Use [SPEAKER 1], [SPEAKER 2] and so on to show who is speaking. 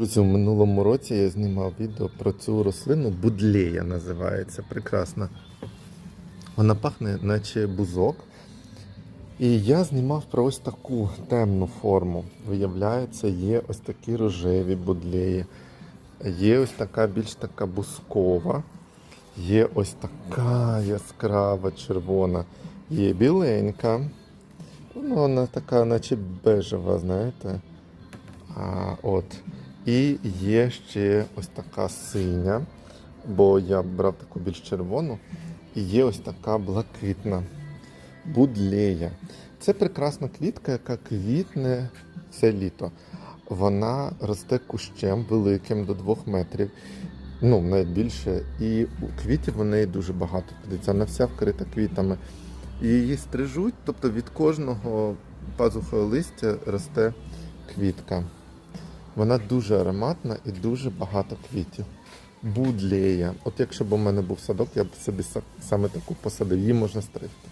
[SPEAKER 1] Друзі, в минулому році я знімав відео про цю рослину будлея називається. Прекрасна. Вона пахне, наче бузок. І я знімав про ось таку темну форму. Виявляється, є ось такі рожеві будлеї. Є ось така більш така бускова. Є ось така яскрава червона. Є біленька. Ну, вона така, наче бежева, знаєте. А, от. І є ще ось така синя, бо я брав таку більш червону. І є ось така блакитна будлея. Це прекрасна квітка, яка квітне все літо. Вона росте кущем великим до 2 метрів, ну навіть більше. І квітів у неї дуже багато. Подивіться, вона вся вкрита квітами. І її стрижуть, тобто від кожного пазухового листя росте квітка. Вона дуже ароматна і дуже багато квітів. Будлея. От якщо б у мене був садок, я б собі са- саме таку посадив. Її можна стригти.